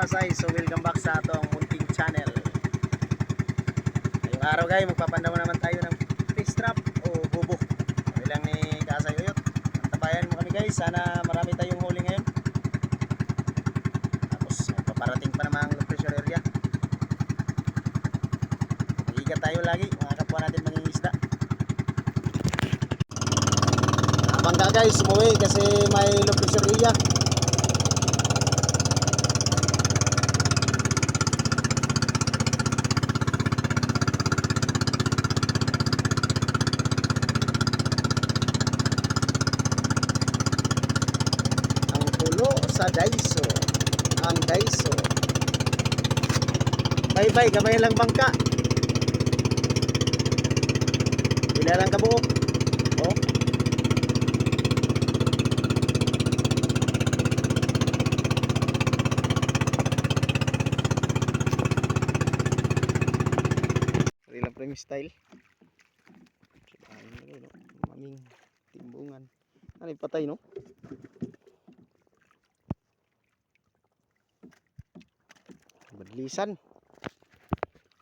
kasay, so welcome back sa atong munting channel. Ngayong araw guys, magpapandaw naman tayo ng fish trap o bubo. Okay lang ni kasay uyot. Tabayan mo kami guys, sana marami tayong huli ngayon. Tapos paparating pa naman ang pressure area. Mag-igat tayo lagi, mga kapwa natin mangingisda. Bangga guys, umuwi kasi may low pressure area. ang pulo sa Daiso. Ang Daiso. Bye bye gamay lang bangka. Pila lang kabuok oh. Pwede lang premi style. Ayun na rin, no? maming timbungan. Ano patay no Badlisan.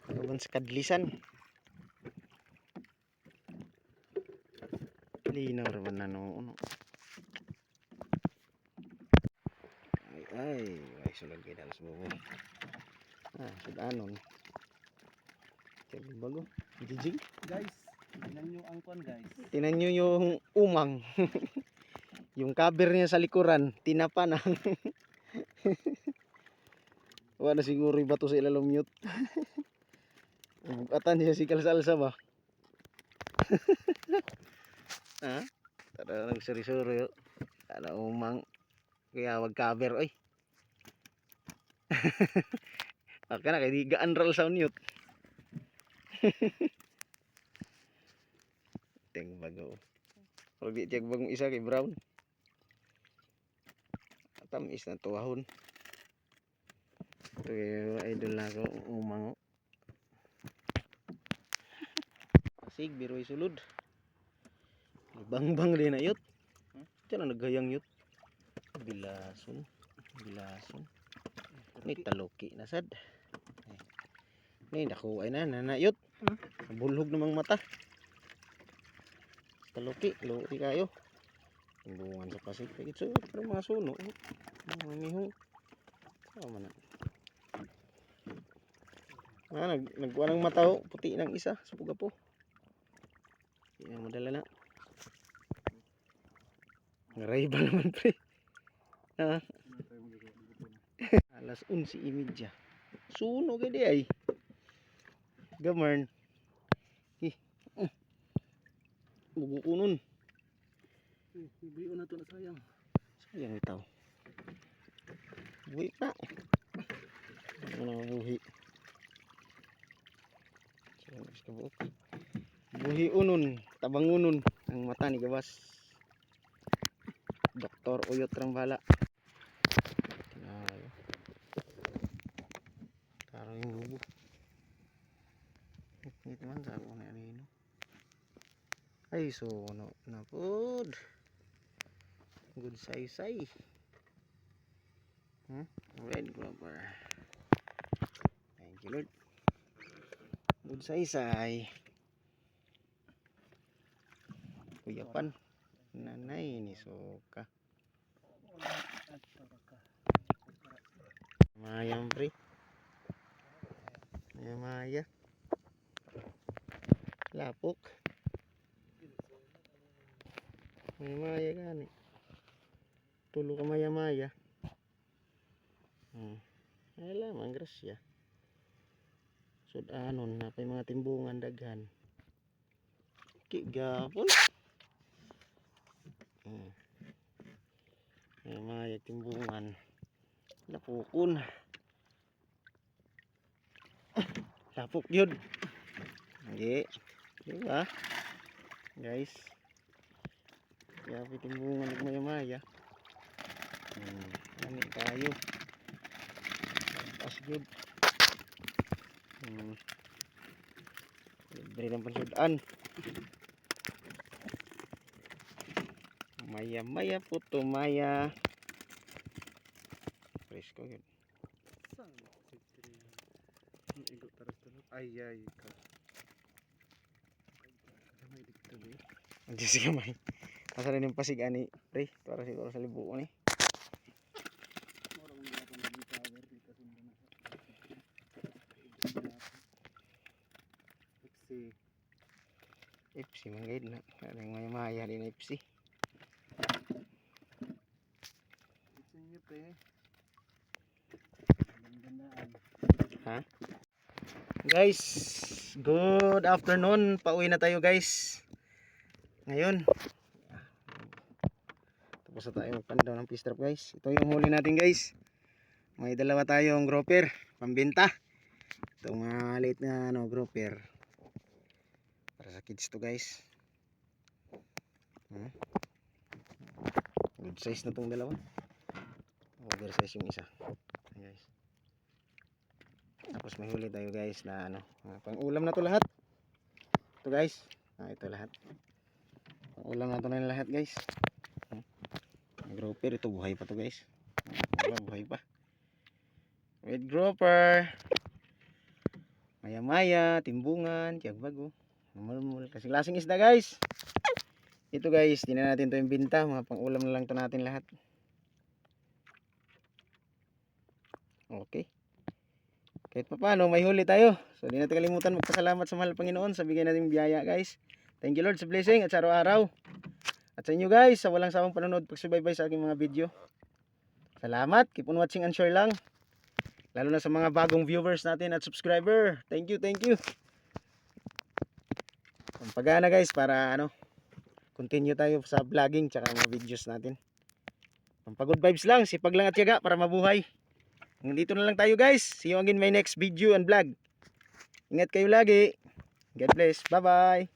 Ano man sa kadlisan? Linaw raman na no. Ano? Ay, ay. Ay, sulag kayo dalas mo. Ah, sudanon. Bago. Jijig. Guys, tingnan nyo ang kwan guys. Tinan nyo yung umang. yung cover niya sa likuran. Tinapa na. Wala siguro yung bato sa ilalim mute. Atan siya si kalsalsa ba? ha? Tara nagsuri-suri yun. Tara umang. Kaya wag cover oy. Aka na kay di gaan ral sa mute. Ting bago. Pero di tiyag bagong isa kay Brown. Tamis na tuwahon. Ito yung idol na ako umango. Asig, biroy sulod. Bang-bang din na yut. Diyan na naghayang yut. Bilason. Bilason. Ni taloki na sad. Ni naku ay na nanayot. Bulhog namang mata. Taloki, loki kayo. Timbungan sa pasig. Ito, pero mga suno. Mga mihong. Tama na. Ah, nag nagkuha ng mata ho. Puti ng isa. Supuga po. Hindi na madala na. Ngaray ba naman pre? Ha? Alas 11.30. Suno kay di ay. Gamarn. Hi. Uh. Bugo ko nun. Bibiyo na to na sayang. Sayang itaw. Buhi pa. Ano na buhi? Is kabuok. Buhi unon, tabangunon ang mata ni Gabas. Doktor Uyot Rambala. Taro yung bubo. Ngit man sa ako na ano Ay, so no, na pod. Good say-say. Hmm? Red grouper. Thank you, Lord. Good say-say. Kuyapan. Nanay ni Soka. Mayang pre. Maya. Lapok. Maya maya gani. Tulo ka maya maya. Hmm. Ay lamang grasya. Sud anon na pa mga timbungan daghan. Kigapon. Hmm. Maya maya timbungan. Lapukon. Lapok yun. Hindi. Di ba? Guys. Kaya timbungan ng maya maya. Hmm. Ano tayo? Pas good. Hmm. Libre ng pansudaan. Maya, maya po to, maya. Presko yun. Saan? Igo taras tayo. Ay, ka. Ang Diyos kamay. Masa rin yung pasigaan ni Pre. Para siguro sa libuo ni. Eh. Ipsi, manggayad na. Kaya maya maya din na ipsi. Niyo, pre. Gandaan. Guys, good afternoon. Pauwi na tayo guys. Ngayon. Tapos na tayo magpandaw ng fish trap guys. Ito yung huli natin guys. May dalawa tayong grouper. Pambenta. Ito mga late na ano, grouper. Para sa kids to guys. Hmm. Good size na tong dalawa. Oversize yung isa. Ayan, guys. Tapos may tayo guys na ano, pang ulam na to lahat. Ito guys, ah, ito lahat. Pang ulam na to na lahat guys. Hmm. Grouper, ito buhay pa to guys. Buhay pa. Red grouper. Maya maya, timbungan, tiyag bago. Mulmul, kasi lasing isda guys. Ito guys, di na natin to binta, mga pang ulam na lang to natin lahat. Okay. Kahit pa paano, may huli tayo. So, di natin kalimutan magpasalamat sa mahal Panginoon sa bigay nating biyaya, guys. Thank you, Lord, sa blessing at sa araw-araw. At sa inyo, guys, sa walang sawang panonood, pagsubaybay sa aking mga video. Salamat. Keep on watching and share lang. Lalo na sa mga bagong viewers natin at subscriber. Thank you, thank you. Ang pagana, guys, para ano, continue tayo sa vlogging tsaka mga videos natin. Pampagod vibes lang, sipag lang at tiyaga para mabuhay. Dito na lang tayo guys. See you again in my next video and vlog. Ingat kayo lagi. God bless. Bye-bye.